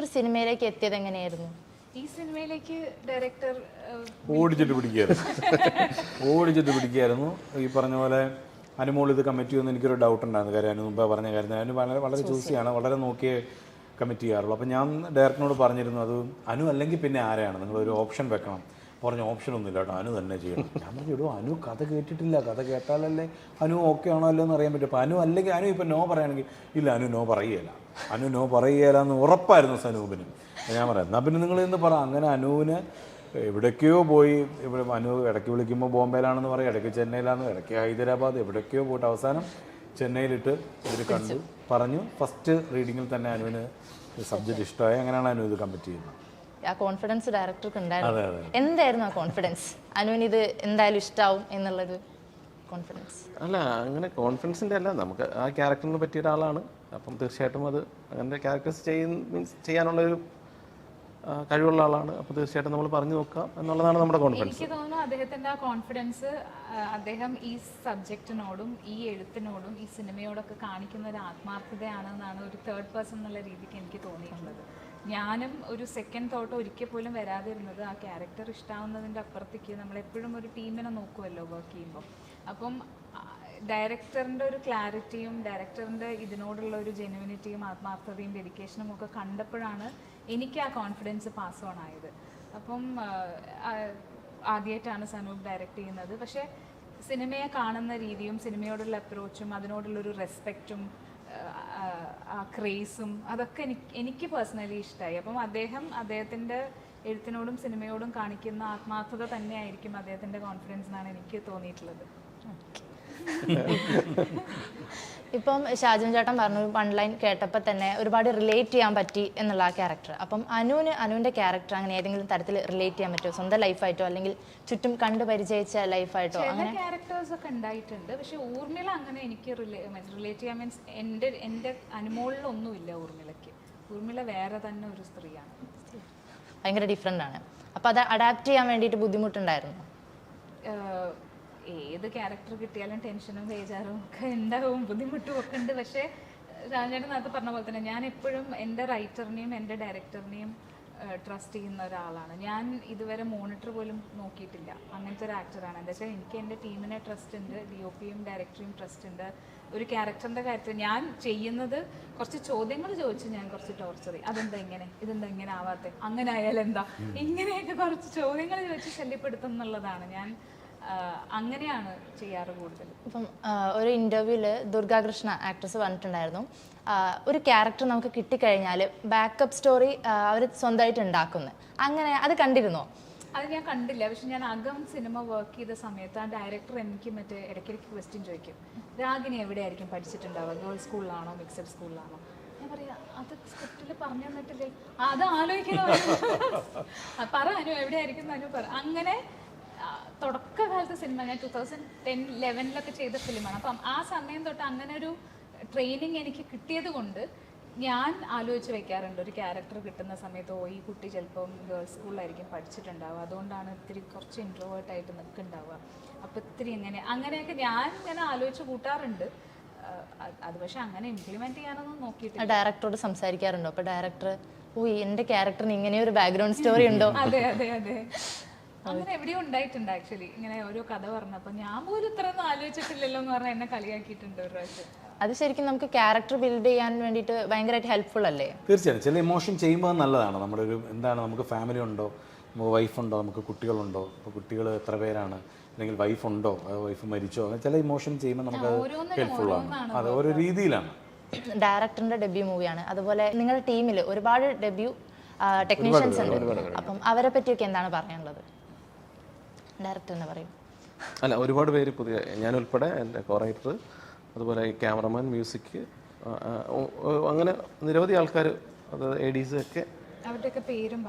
ഒരു സിനിമയിലേക്ക് എത്തിയത് എങ്ങനെയായിരുന്നു? ഈ സിനിമയിലേക്ക് ഡയറക്ടർ ഓടിച്ചിട്ട് പിടിക്കുകയായിരുന്നു. ഓടിച്ചിട്ട് പിടിക്കുകയായിരുന്നു. ഈ പറഞ്ഞ പോലെ അനുമോൾ ഇത് കമ്മിറ്റി എന്ന് എനിക്കൊരു ഡൗട്ട് ഉണ്ടായിരുന്നു. കാര്യം അതിന് മുമ്പേ പറഞ്ഞ കാര്യം അനു വളരെ വളരെ ചൂസിയാണ് വളരെ നോക്കിയേ കമ്മിറ്റി ചെയ്യാറുള്ളൂ. അപ്പോൾ ഞാൻ ഡയറക്ടറിനോട് പറഞ്ഞിരുന്നു അത് അനു അല്ലെങ്കിൽ പിന്നെ ആരെയാണ്? നിങ്ങളൊരു ഓപ്ഷൻ വെക്കണം. പറഞ്ഞ ഓപ്ഷൻ ഒന്നുമില്ല കേട്ടോ. അനു തന്നെ ചെയ്യണം. ഞാൻ പറഞ്ഞു ഇടൂ അനു കഥ കേട്ടിട്ടില്ല. കഥ കേട്ടാലല്ലേ അനു ഓക്കെ ആണോ അല്ലോ എന്ന് അറിയാൻ പറ്റും. അപ്പോൾ അനു അല്ലെങ്കിൽ അനു ഇപ്പം നോ പറയുകയാണെങ്കിൽ ഇല്ല അനു നോ പറയുകയില്ല. അനു നോ പറയുകയില്ല എന്ന് ഉറപ്പായിരുന്നു സനൂപിന്. ഞാൻ പറയാം എന്നാൽ പിന്നെ നിങ്ങൾ ഇന്ന് പറ. അങ്ങനെ അനുവിന് എവിടേക്കോ പോയി ഇവിടെ അനു ഇടയ്ക്ക് വിളിക്കുമ്പോൾ ബോംബെയിലാണെന്ന് പറയും ഇടയ്ക്ക് ചെന്നൈയിലാണെന്ന് ഇടയ്ക്ക് ഹൈദരാബാദ് എവിടേക്കോ പോയിട്ട് അവസാനം ചെന്നൈയിലിട്ട് ഇവർ കണ്ടു പറഞ്ഞു. ഫസ്റ്റ് റീഡിങ്ങിൽ തന്നെ അനുവിന് സബ്ജക്റ്റ് ഇഷ്ടമായി. അങ്ങനെയാണ് അനു ഇത് കമ്മിറ്റ് ചെയ്യുന്നത്. ആ കോൺഫിഡൻസ് ഡയറക്ടർക്ക് ഉണ്ടായിരുന്നു. എന്തായിരുന്നു ആ കോൺഫിഡൻസ്? അനുവിന് ഇത് എന്തായാലും ഇഷ്ടാവും എന്നുള്ളൊരു കോൺഫിഡൻസ് അല്ല അങ്ങനെ കോൺഫിഡൻസിന്റെ അല്ല. നമുക്ക് ആ ക്യാരക്ടറിന് പറ്റിയ ഒരാളാണ്. അപ്പം തീർച്ചയായിട്ടും അത് അങ്ങനെ ക്യാരക്ടേഴ്സ് ചെയ്യുന്ന മീൻസ് ചെയ്യാനുള്ളൊരു ഒരു കഴിവുള്ള ആളാണ്. അപ്പോൾ തീർച്ചയായിട്ടും നമ്മൾ പറഞ്ഞു നോക്കാം എന്നുള്ളതാണ് നമ്മുടെ കോൺഫിഡൻസ് എനിക്ക് തോന്നുന്നു അദ്ദേഹത്തിന്റെ ആ കോൺഫിഡൻസ് അദ്ദേഹം ഈ സബ്ജക്റ്റിനോടും ഈ എഴുത്തിനോടും ഈ സിനിമയോടൊക്കെ കാണിക്കുന്ന ഒരു ആത്മാർത്ഥതയാണെന്നാണ് ഒരു തേർഡ് പേഴ്സൺ എന്നുള്ള രീതിക്ക് എനിക്ക് തോന്നിയിട്ടുള്ളത്. ഞാനും ഒരു സെക്കൻഡ് തോട്ട് ഒരിക്കൽ പോലും വരാതിരുന്നത് ആ ക്യാരക്ടർ ഇഷ്ടാവുന്നതിന്റെ അപ്പുറത്തേക്ക് നമ്മളെപ്പോഴും ഒരു ടീമിനെ നോക്കുമല്ലോ വർക്ക് ചെയ്യുമ്പോൾ അപ്പം ഡയറക്ടറിന്റെ ഒരു ക്ലാരിറ്റിയും ഡയറക്ടറിന്റെ ഇതിനോടുള്ള ഒരു ജെനുവിനിറ്റിയും ആത്മാർത്ഥതയും ഡെഡിക്കേഷനും ഒക്കെ കണ്ടപ്പോഴാണ് എനിക്ക് ആ കോൺഫിഡൻസ് പാസ് ഓൺ ആയത്. അപ്പം ആദ്യമായിട്ടാണ് സനൂപ് ഡയറക്റ്റ് ചെയ്യുന്നത്. പക്ഷേ സിനിമയെ കാണുന്ന രീതിയും സിനിമയോടുള്ള അപ്രോച്ചും അതിനോടുള്ളൊരു റെസ്പെക്റ്റും ആ ക്രേസും അതൊക്കെ എനിക്ക് എനിക്ക് പേഴ്സണലി ഇഷ്ടമായി അപ്പം അദ്ദേഹം അദ്ദേഹത്തിന്റെ എഴുത്തിനോടും സിനിമയോടും കാണിക്കുന്ന ആത്മാർത്ഥത തന്നെയായിരിക്കും അദ്ദേഹത്തിന്റെ കോൺഫിഡൻസ് എന്നാണ് എനിക്ക് തോന്നിയിട്ടുള്ളത്. ഇപ്പം ഷാജുൻ ചേട്ടൻ പറഞ്ഞു വൺ ലൈൻ കേട്ടപ്പോൾ തന്നെ ഒരുപാട് റിലേറ്റ് ചെയ്യാൻ പറ്റി എന്നുള്ള ആ ക്യാരക്ടർ അപ്പം അനുവിന് അനുവിന്റെ ക്യാരക്ടർ അങ്ങനെ ഏതെങ്കിലും തരത്തിൽ റിലേറ്റ് ചെയ്യാൻ പറ്റുമോ? സ്വന്തം ലൈഫായിട്ടോ അല്ലെങ്കിൽ ചുറ്റും കണ്ടു പരിചയിച്ച ലൈഫായിട്ടോ അങ്ങനെ? ക്യാരക്ടേഴ്സ് ഒക്കെ ഉണ്ടായിട്ടുണ്ട്. പക്ഷേ ഊർമിള അങ്ങനെ എനിക്ക് റിലേറ്റ് ചെയ്യാൻ മീൻസ് എന്റെ എന്റെ അനുമോളിലൊന്നുമില്ല ഊർമിളയ്ക്ക്. ഊർമിള വേറെ തന്നെ ഒരു സ്ത്രീയാണ്. ഭയങ്കര ഡിഫറെന്റ് ആണ്. അപ്പോൾ അത് അഡാപ്റ്റ് ചെയ്യാൻ വേണ്ടിയിട്ട് ബുദ്ധിമുട്ടുണ്ടായിരുന്നു? ഏത് ക്യാരക്ടർ കിട്ടിയാലും ടെൻഷനും ബേജാറും ഒക്കെ ഉണ്ടാവും ബുദ്ധിമുട്ടും ഒക്കെ ഉണ്ട്. പക്ഷേ രാജേട്ടൻ നേരത്തെ പറഞ്ഞ പോലെ തന്നെ ഞാൻ എപ്പോഴും എന്റെ റൈറ്ററിനെയും എന്റെ ഡയറക്ടറിനെയും ട്രസ്റ്റ് ചെയ്യുന്ന ഒരാളാണ്. ഞാൻ ഇതുവരെ മോണിറ്റർ പോലും നോക്കിയിട്ടില്ല. അങ്ങനത്തെ ഒരു ആക്ടറാണ് എന്താ വെച്ചാൽ എനിക്ക് എന്റെ ടീമിനെ ട്രസ്റ്റ് ഉണ്ട് ഡി ഒ പിയും ഡയറക്ടറിയും ട്രസ്റ്റ് ഉണ്ട്. ഒരു ക്യാരക്ടറിന്റെ കാര്യത്തിൽ ഞാൻ ചെയ്യുന്നത് കുറച്ച് ചോദ്യങ്ങൾ ചോദിച്ച് ഞാൻ കുറച്ച് ടോർച്ചർ ചെയ്യും. അതെന്താ ഇങ്ങനെ? ഇതെന്താ ഇങ്ങനെ ആവാത്തെ? അങ്ങനെ ആയാൽ എന്താ ഇങ്ങനെയൊക്കെ കുറച്ച് ചോദ്യങ്ങൾ ചോദിച്ച് ശല്യപ്പെടുത്തും എന്നുള്ളതാണ്. ഞാൻ അങ്ങനെയാണ് ചെയ്യാറ് കൂടുതൽ. ഇപ്പം ഒരു ഇന്റർവ്യൂവിൽ ദുർഗാകൃഷ്ണ ആക്ട്രസ് പറഞ്ഞിട്ടുണ്ടായിരുന്നു ഒരു ക്യാരക്ടർ നമുക്ക് കിട്ടിക്കഴിഞ്ഞാൽ ബാക്കപ്പ് സ്റ്റോറി അവർ സ്വന്തമായിട്ട് ഉണ്ടാക്കുന്നത് അങ്ങനെ അത് കണ്ടിരുന്നോ? അത് ഞാൻ കണ്ടില്ല. പക്ഷെ ഞാൻ അകം സിനിമ വർക്ക് ചെയ്ത സമയത്ത് ആ ഡയറക്ടർ എനിക്ക് മറ്റേ ഇടയ്ക്കിടയ്ക്ക് ക്വസ്റ്റ്യൻ ചോദിക്കും. രാഗിനി എവിടെയായിരിക്കും പഠിച്ചിട്ടുണ്ടാവുക? ഗേൾസ് സ്കൂളിലാണോ മിക്സഡ് സ്കൂളിലാണോ ഞാൻ പറയാ അത് സ്ക്രിപ്റ്റിൽ പറഞ്ഞു തന്നിട്ടില്ലേ. അത് ആലോചിക്കണോ? പറ അനു എവിടെയായിരിക്കും അനു പറ. അങ്ങനെ തുടക്കകാലത്തെ സിനിമ ഞാൻ ടൂ തൗസൻഡ് ടെൻ ലെവനിലൊക്കെ ചെയ്ത ഫിലിമാണ്. അപ്പം ആ സമയം തൊട്ട് അങ്ങനെ ഒരു ട്രെയിനിങ് എനിക്ക് കിട്ടിയത് കൊണ്ട് ഞാൻ ആലോചിച്ച് വെക്കാറുണ്ട്. ഒരു ക്യാരക്ടർ കിട്ടുന്ന സമയത്ത് ഓ ഈ കുട്ടി ചിലപ്പം ഗേൾസ് സ്കൂളിലായിരിക്കും പഠിച്ചിട്ടുണ്ടാവുക. അതുകൊണ്ടാണ് ഇത്തിരി കുറച്ച് ഇൻട്രോവേർട്ടായിട്ട് നിൽക്കുന്നുണ്ടാവുക. അപ്പോൾ ഇത്തിരി ഇങ്ങനെ അങ്ങനെയൊക്കെ ഞാൻ ഇങ്ങനെ ആലോചിച്ച് കൂട്ടാറുണ്ട്. അത് പക്ഷെ അങ്ങനെ ഇംപ്ലിമെന്റ് ചെയ്യാനൊന്നും നോക്കിയിട്ട് ഡയറക്ടറോട് സംസാരിക്കാറുണ്ടോ? അപ്പോൾ ഡയറക്ടർ ഓ എന്റെ ക്യാരക്ടറിന് ഇങ്ങനെ ഒരു ബാക്ക്ഗ്രൗണ്ട് സ്റ്റോറി ഉണ്ടോ? അതെ അതെ അതെ. അങ്ങനെ എവിടെയോ ഉണ്ടായിട്ടുണ്ട് ആക്ച്വലി ഇങ്ങനെ ഓരോ കഥ പറഞ്ഞപ്പോൾ ഞാൻ പോലും ഇത്ര ഒന്നും ആലോചിച്ചിട്ടില്ലല്ലോ എന്ന് പറഞ്ഞാൽ എന്നെ കളിയാക്കിയിട്ടുണ്ട് ഒരു പ്രാവശ്യം. അത് ശരിക്കും നമുക്ക് ക്യാരക്ടർ ബിൽഡ് ചെയ്യാൻ വേണ്ടിയിട്ട് ഭയങ്കരമായിട്ട് ഹെൽപ്ഫുൾ അല്ലേ? തീർച്ചയായും ചില ഇമോഷൻ ചെയ്യുമ്പോൾ നല്ലതാണ്. നമ്മുടെ ഒരു എന്താണ് നമുക്ക് ഫാമിലി ഉണ്ടോ? നമുക്ക് വൈഫുണ്ടോ നമുക്ക് കുട്ടികളുണ്ടോ? ഇപ്പോൾ കുട്ടികൾ എത്ര പേരാണ്? അല്ലെങ്കിൽ വൈഫുണ്ടോ വൈഫ് മരിച്ചോ? അങ്ങനെ ചില ഇമോഷൻ ചെയ്യുമ്പോൾ നമുക്ക് ആണ്. അത് ഓരോ രീതിയിലാണ്. ഡയറക്ടറിന്റെ ഡെബ്യൂ മൂവിയാണ് അതുപോലെ നിങ്ങളുടെ ടീമിൽ ഒരുപാട് ഡെബ്യൂ ടെക്നീഷ്യൻസ് ഉണ്ട്. അപ്പം അവരെ പറ്റിയൊക്കെ എന്താണ് പറയാനുള്ളത്? ഡയറക്ടർ തന്നെ പറയും. അല്ല ഒരുപാട് പേര് പുതിയ ഞാൻ ഉൾപ്പെടെ എന്റെ കോറൈറ്റർ അതുപോലെ ക്യാമറമാൻ മ്യൂസിക് അങ്ങനെ നിരവധി ആൾക്കാർ അത് എ ഡീസ് ഒക്കെ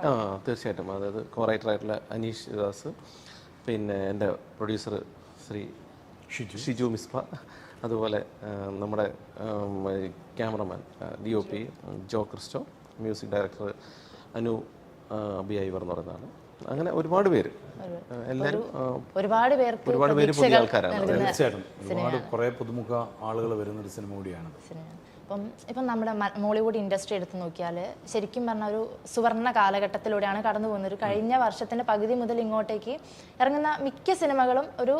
ആ തീർച്ചയായിട്ടും. അതായത് കോറൈറ്റർ ആയിട്ടുള്ള അനീഷ് ദാസ് പിന്നെ എന്റെ പ്രൊഡ്യൂസർ ശ്രീ ഷിജു. ഷിജു മിസ്ബ അതുപോലെ നമ്മുടെ cameraman D O P Jo Christo music director Anu B Ivar എന്ന് പറയുന്നതാണ് അങ്ങനെ ഒരുപാട് പേര്. എല്ലാവരും ഒരുപാട് പേർക്ക് ഒരുപാട് പേര് പുതിയ ആൾക്കാരാണ് തീർച്ചയായിട്ടും. ഒരുപാട് കുറേ പുതുമുഖ ആളുകൾ വരുന്നൊരു സിനിമ കൂടിയാണ് അപ്പം ഇപ്പം നമ്മുടെ മോളിവുഡ് ഇൻഡസ്ട്രി എടുത്ത് നോക്കിയാൽ ശരിക്കും പറഞ്ഞ ഒരു സുവർണ കാലഘട്ടത്തിലൂടെയാണ് കടന്നു പോകുന്നത്. ഒരു കഴിഞ്ഞ വർഷത്തിന്റെ പകുതി മുതൽ ഇങ്ങോട്ടേക്ക് ഇറങ്ങുന്ന മിക്ക സിനിമകളും ഒരു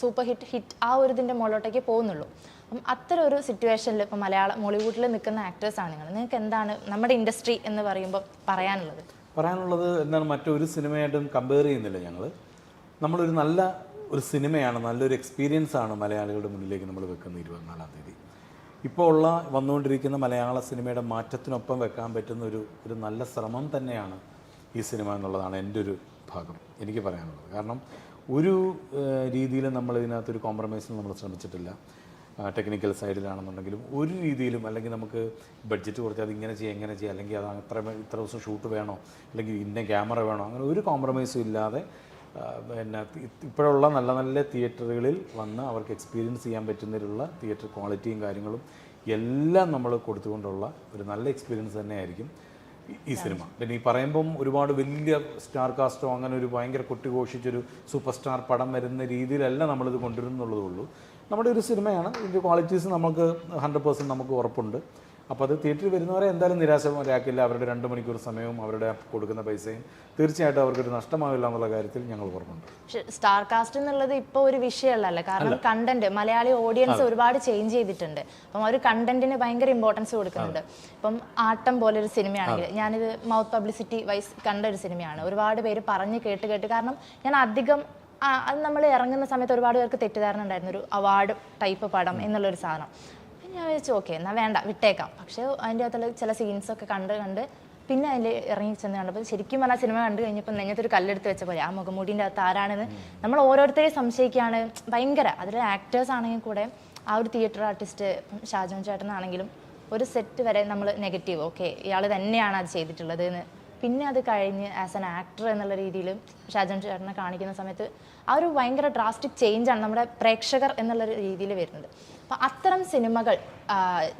സൂപ്പർ ഹിറ്റ് ഹിറ്റ് ആ ഒരു ഇതിന്റെ മുകളിലോട്ടേക്ക് പോകുന്നുള്ളൂ. അപ്പം അത്തരം ഒരു സിറ്റുവേഷനിൽ ഇപ്പം മലയാളം മോളിവുഡിൽ നിൽക്കുന്ന ആക്ടേഴ്സാണ് നിങ്ങൾ നിങ്ങൾക്ക് എന്താണ് നമ്മുടെ ഇൻഡസ്ട്രി എന്ന് പറയുമ്പോൾ പറയാനുള്ളത്? പറയാനുള്ളത് എന്താണ് മറ്റൊരു സിനിമയായിട്ടും കമ്പയർ ചെയ്യുന്നില്ല ഞങ്ങൾ നമ്മളൊരു നല്ല ഒരു സിനിമയാണ് നല്ലൊരു എക്സ്പീരിയൻസ് ആണ് മലയാളികളുടെ മുന്നിലേക്ക് നമ്മൾ വെക്കുന്ന ഇരുപത്തിനാലാം തീയതി. ഇപ്പോൾ ഉള്ള വന്നുകൊണ്ടിരിക്കുന്ന മലയാള സിനിമയുടെ മാറ്റത്തിനൊപ്പം വെക്കാൻ പറ്റുന്ന ഒരു ഒരു നല്ല ശ്രമം തന്നെയാണ് ഈ സിനിമ എന്നുള്ളതാണ് എന്റെ ഒരു ഭാഗം എനിക്ക് പറയാനുള്ളത്. കാരണം ഒരു രീതിയിലും നമ്മൾ ഇതിനകത്തൊരു കോംപ്രമൈസിന് നമ്മൾ ശ്രമിച്ചിട്ടില്ല. ടെക്നിക്കൽ സൈഡിലാണെന്നുണ്ടെങ്കിലും ഒരു രീതിയിലും അല്ലെങ്കിൽ നമുക്ക് ബഡ്ജറ്റ് കുറച്ച് അത് ഇങ്ങനെ ചെയ്യാം ഇങ്ങനെ ചെയ്യാം അല്ലെങ്കിൽ അത് അത്ര ഇത്ര ദിവസം ഷൂട്ട് വേണോ അല്ലെങ്കിൽ ഇന്ന ക്യാമറ വേണോ അങ്ങനെ ഒരു കോംപ്രമൈസും ഇല്ലാതെ പിന്നെ ഇപ്പോഴുള്ള നല്ല നല്ല തിയേറ്ററുകളിൽ വന്ന് അവർക്ക് എക്സ്പീരിയൻസ് ചെയ്യാൻ പറ്റുന്നതിലുള്ള തിയേറ്റർ ക്വാളിറ്റിയും കാര്യങ്ങളും എല്ലാം നമ്മൾ കൊടുത്തുകൊണ്ടുള്ള ഒരു നല്ല എക്സ്പീരിയൻസ് തന്നെയായിരിക്കും ഈ- ഈ സിനിമ പിന്നെ ഈ പറയുമ്പം ഒരുപാട് വലിയ സ്റ്റാർ കാസ്റ്റോ അങ്ങനെ ഒരു ഭയങ്കര കൊട്ടിഘോഷിച്ചൊരു സൂപ്പർ സ്റ്റാർ പടം വരുന്ന രീതിയിലല്ല നമ്മളിത് കൊണ്ടുവരുന്നുള്ളതേ ഉള്ളൂ. നമ്മുടെ ഒരു സിനിമയാണ്. ഇതിന്റെ ക്വാളിറ്റീസ് നമുക്ക് ഹൺഡ്രഡ് പേഴ്സന്റ് നമുക്ക് ഉറപ്പുണ്ട്. അപ്പോൾ അത് തിയേറ്ററിൽ വരുന്നവരെ എന്തായാലും നിരാശരാക്കില്ല അവരുടെ രണ്ട് മണിക്കൂർ സമയവും അവരുടെ കൊടുക്കുന്ന പൈസയും തീർച്ചയായിട്ടും അവർക്കൊരു നഷ്ടമാവില്ല എന്നുള്ള കാര്യത്തിൽ ഞങ്ങൾ ഉറപ്പുണ്ട്. പക്ഷേ സ്റ്റാർ കാസ്റ്റ് എന്നുള്ളത് ഇപ്പോൾ ഒരു വിഷയമല്ലല്ലോ. കാരണം കണ്ടന്റ് മലയാളി ഓഡിയൻസ് ഒരുപാട് ചേഞ്ച് ചെയ്തിട്ടുണ്ട്. അപ്പം അവർ ഒരു കണ്ടന്റിന് ഭയങ്കര ഇമ്പോർട്ടൻസ് കൊടുക്കുന്നുണ്ട്. ഇപ്പം ആട്ടം പോലെ ഒരു സിനിമയാണെങ്കിൽ ഞാനിത് മൗത്ത് പബ്ലിസിറ്റി വൈസ് കണ്ട ഒരു സിനിമയാണ്. ഒരുപാട് പേര് പറഞ്ഞ് കേട്ട് കേട്ട്. കാരണം ഞാൻ അധികം ആ, അത് നമ്മൾ ഇറങ്ങുന്ന സമയത്ത് ഒരുപാട് പേർക്ക് തെറ്റിദ്ധാരണ ഉണ്ടായിരുന്നു. ഒരു അവാർഡ് ടൈപ്പ് പടം എന്നുള്ളൊരു സാധനം. അപ്പം ഞാൻ വിചാരിച്ചു ഓക്കെ എന്നാൽ വേണ്ട വിട്ടേക്കാം. പക്ഷേ അതിന്റെ അകത്തുള്ള ചില സീൻസൊക്കെ കണ്ട് കണ്ട് പിന്നെ അതിൽ ഇറങ്ങി ചെന്ന് കണ്ടപ്പോൾ ശരിക്കും പറഞ്ഞാൽ സിനിമ കണ്ടു കഴിഞ്ഞപ്പോൾ നെഞ്ഞത്തൊരു കല്ലെടുത്ത് വെച്ച പോലെ ആ മുഖമൂടിന്റെ അകത്ത് ആരാണെന്ന് നമ്മൾ ഓരോരുത്തരെയും സംശയിക്കുകയാണ്. ഭയങ്കര. അതിൽ ആക്ടേഴ്സ് ആണെങ്കിൽ കൂടെ ആ ഒരു തിയേറ്റർ ആർട്ടിസ്റ്റ് ഷാജോൻ ചേട്ടനാണെങ്കിലും ഒരു സെറ്റ് വരെ നമ്മൾ നെഗറ്റീവ് ഓക്കെ ഇയാൾ തന്നെയാണ് അത് ചെയ്തിട്ടുള്ളത് എന്ന് പിന്നെ അത് കഴിഞ്ഞ് ആസ് ആൻ ആക്ടർ എന്നുള്ള രീതിയിൽ ഷാജൻ ചേട്ടനെ കാണിക്കുന്ന സമയത്ത് ആ ഒരു ഭയങ്കര ഡ്രാസ്റ്റിക് ചേഞ്ചാണ് നമ്മുടെ പ്രേക്ഷകർ എന്നുള്ള രീതിയിൽ വരുന്നത്. അപ്പം അത്തരം സിനിമകൾ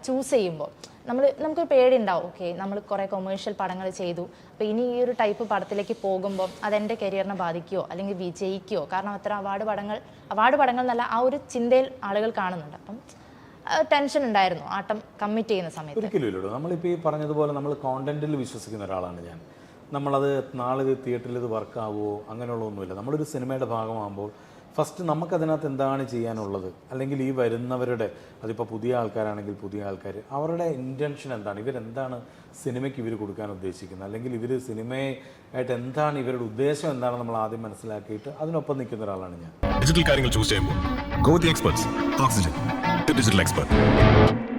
ചൂസ് ചെയ്യുമ്പോൾ നമ്മൾ നമുക്കൊരു പേടി ഉണ്ടാവും ഓക്കെ നമ്മൾ കുറേ കൊമേഴ്ഷ്യൽ പടങ്ങൾ ചെയ്തു. അപ്പോൾ ഇനി ഈ ഒരു ടൈപ്പ് പടത്തിലേക്ക് പോകുമ്പോൾ അതെന്റെ കരിയറിനെ ബാധിക്കുമോ അല്ലെങ്കിൽ വിജയിക്കുമോ കാരണം അത്ര അവാർഡ് പടങ്ങൾ അവാർഡ് പടങ്ങൾ എന്നല്ല ആ ഒരു ചിന്തയിൽ ആളുകൾ കാണുന്നുണ്ട്. അപ്പം ടെൻഷൻ ഉണ്ടായിരുന്നു. ആട്ടം കമ്മിറ്റ് ചെയ്യുന്ന സമയത്ത്. ഒരിക്കലും നമ്മളിപ്പോൾ ഈ പറഞ്ഞതുപോലെ നമ്മൾ കോണ്ടന്റിൽ വിശ്വസിക്കുന്ന ഒരാളാണ് ഞാൻ. നമ്മളത് നാളെ തിയേറ്ററിൽ ഇത് വർക്കാവുമോ അങ്ങനെയുള്ളതൊന്നുമില്ല. നമ്മളൊരു സിനിമയുടെ ഭാഗമാകുമ്പോൾ ഫസ്റ്റ് നമുക്കതിനകത്ത് എന്താണ് ചെയ്യാനുള്ളത്? അല്ലെങ്കിൽ ഈ വരുന്നവരുടെ അതിപ്പോൾ പുതിയ ആൾക്കാരാണെങ്കിൽ പുതിയ ആൾക്കാർ അവരുടെ ഇന്റൻഷൻ എന്താണ്? ഇവരെന്താണ് സിനിമയ്ക്ക് ഇവർ കൊടുക്കാൻ ഉദ്ദേശിക്കുന്നത്? അല്ലെങ്കിൽ ഇവർ സിനിമയായിട്ട് എന്താണ് ഇവരുടെ ഉദ്ദേശം എന്താണ് നമ്മൾ ആദ്യം മനസ്സിലാക്കിയിട്ട് അതിനൊപ്പം നിൽക്കുന്ന ഒരാളാണ് ഞാൻ. ഡിജിറ്റൽ കാര്യങ്ങൾ ചൂസ് ചെയ്യുമ്പോൾ എക്സ്പെർട്സ് ഓക്സിജൻ ഡിജിറ്റൽ എക്സ്പെർട്ട്